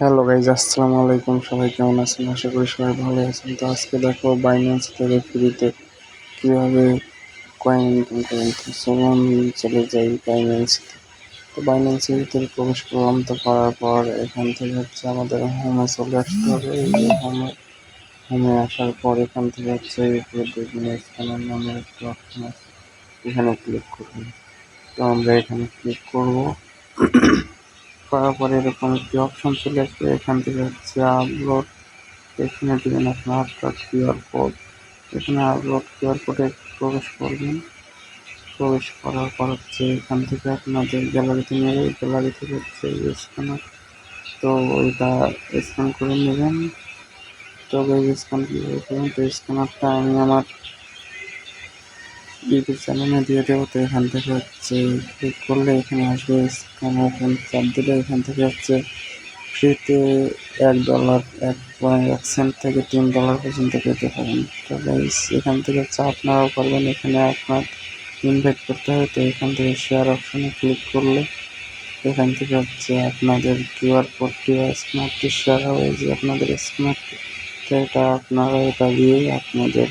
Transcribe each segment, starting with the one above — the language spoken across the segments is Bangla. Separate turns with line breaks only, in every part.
হ্যালো গাইজ আসসালামু আলাইকুম। সবাই কেমন আছেন? আশা করি সবাই ভালো আছেন। তো আজকে দেখো বাইন্যান্স থেকে ফ্রিতে কীভাবে কয়েন ইনকাম করেন তো চলুন চলে যাই বাইন্যান্স তো বাইন্যান্সের ভিতরে প্রবেশ করলাম। তো করার পর এখান থেকে হচ্ছে আমাদের হোমে চলে আসতে হবে। এই হোমে হোমে আসার পর এখান থেকে হচ্ছে উপরে দেখবেন স্ক্যানার নামে একটি অপশন আছে এখানে ক্লিক করবেন তো আমরা এখানে ক্লিক করব। করার পরে এরকম একটি অপশন চলে আসবে। এখান থেকে হচ্ছে আপলোড এখানে দেবেন আপনার কিউআর কোড এখানে আপলোড কিউআর কোডে প্রবেশ করবেন। প্রবেশ করার পর হচ্ছে এখান থেকে আপনাদের গ্যালারিতে নিয়ে গ্যালারি থেকে হচ্ছে স্ক্যানার তো ওইটা স্ক্যান করে নেবেন। তবে স্ক্যান কীভাবে করবেন? তো স্ক্যানারটা আমি আমার ইউটিউব চ্যানেলে দিয়ে দেবো তো এখান থেকে হচ্ছে ক্লিক করলে এখানে আসবে স্ক্যানার এখান চাপ দিলে এখান থেকে হচ্ছে ফ্রিতে এক ডলার এক পয়েন্ট এক সেন্ট থেকে তিন ডলার পর্যন্ত পেতে পারেন। তো এখান থেকে হচ্ছে আপনারাও পারবেন এখানে আপনার ইনভাইট করতে হয়, তো এখান থেকে শেয়ার অপশনে ক্লিক করলে এখান থেকে হচ্ছে আপনাদের কিউআর কোডটি বা স্মার্টটি শেয়ার হবে যে আপনাদের স্মার্টটি তো এটা আপনারা এটা দিয়ে আপনাদের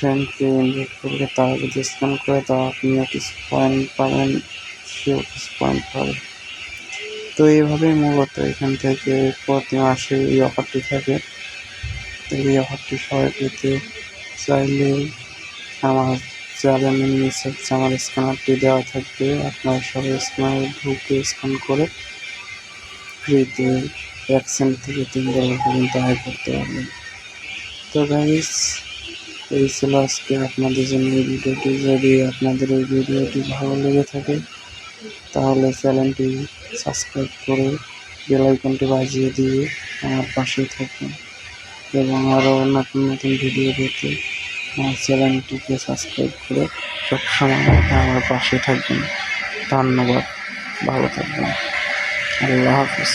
ফ্রেন্ডকে ইনভাইট করলে তারা যদি স্ক্যান করে তো আপনিও কিছু পয়েন্ট পাবেন সেও কিছু পয়েন্ট পাবে। তো এইভাবেই মূলত এখান থেকে প্রতি মাসে এই অফারটি থাকে। এই অফারটি সবাই পেতে চাইলে আমার চ্যানেলের নিচে আমার স্ক্যানারটি দেওয়া থাকবে। আপনার সবাই স্ক্যানারে ঢুকে স্ক্যান করে ফ্রিতে এক সেন্ট থেকে তিন ডলার পর্যন্ত আয় করতে পারবেন। তো গাইস এই ছিল আজকে আপনাদের জন্য এই ভিডিওটি। যদি আপনাদের এই ভিডিওটি ভালো লেগে থাকে, তাহলে চ্যানেলটি সাবস্ক্রাইব করে বেল আইকনটি বাজিয়ে দিয়ে আমার পাশে থাকুন এবং আরও নতুন নতুন ভিডিও পেতে আমার চ্যানেলটিকে সাবস্ক্রাইব করে সবসময় আমার পাশে থাকবেন ধন্যবাদ। ভালো থাকবেন। আল্লাহ হাফিজ।